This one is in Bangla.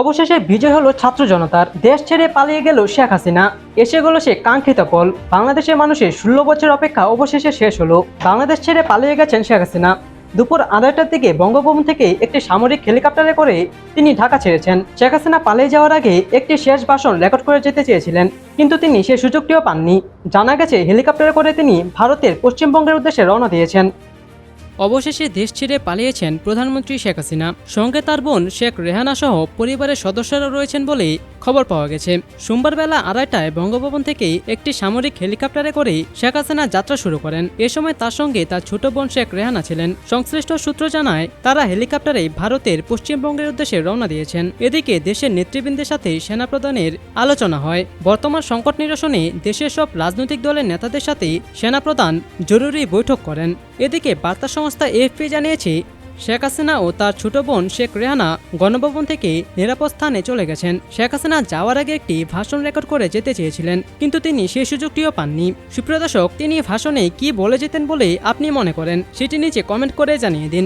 অবশেষে বিজয় হলো ছাত্র জনতার। দেশ ছেড়ে পালিয়ে গেল শেখ হাসিনা। এসে গেল সে কাঙ্ক্ষিত ফল বাংলাদেশের মানুষের ষোলো বছর অপেক্ষা অবশেষে শেষ হলো। বাংলাদেশ ছেড়ে পালিয়ে গেছেন শেখ হাসিনা। দুপুর আড়াইটার দিকে বঙ্গভবন থেকে একটি সামরিক হেলিকপ্টারে করে তিনি ঢাকা ছেড়েছেন। শেখ হাসিনা পালিয়ে যাওয়ার আগে একটি শেষ ভাষণ রেকর্ড করে যেতে চেয়েছিলেন, কিন্তু তিনি সে সুযোগটিও পাননি। জানা গেছে, হেলিকপ্টারে করে তিনি ভারতের পশ্চিমবঙ্গের উদ্দেশ্যে রওনা দিয়েছেন। অবশেষে দেশ ছেড়ে পালিয়েছেন প্রধানমন্ত্রী শেখ হাসিনা। সঙ্গে তার বোন শেখ রেহানা সহ পরিবারের সদস্যরা রয়েছেন বলেই খবর পাওয়া গেছে। সোমবার বেলা আড়াইটায় বঙ্গভবন থেকে একটি সামরিক হেলিকপ্টারে করে শেখ হাসিনা যাত্রা শুরু করেন। এ সময় তার সঙ্গে তার ছোট বোন শেখ রেহানা ছিলেন। সংশ্লিষ্ট সূত্র জানায়, তারা হেলিকপ্টারে ভারতের পশ্চিমবঙ্গের উদ্দেশ্যে রওনা দিয়েছেন। এদিকে দেশের নেতৃবৃন্দের সাথে সেনাপ্রধানের আলোচনা হয়। বর্তমান সংকট নিরসনে দেশের সব রাজনৈতিক দলের নেতাদের সাথে সেনাপ্রধান জরুরি বৈঠক করেন। এদিকে বার্তা সংস্থা এফপি জানিয়েছে, শেখ হাসিনা ও তার ছোট বোন শেখ রেহানা গণভবন থেকে নিরাপদ স্থানে চলে গেছেন। শেখ হাসিনা যাওয়ার আগে একটি ভাষণ রেকর্ড করে যেতে চেয়েছিলেন, কিন্তু তিনি সেই সুযোগটিও পাননি। সুপ্রিয় দর্শক, তিনি ভাষণে কি বলে যেতেন বলে আপনি মনে করেন, সেটি নিচে কমেন্ট করে জানিয়ে দিন।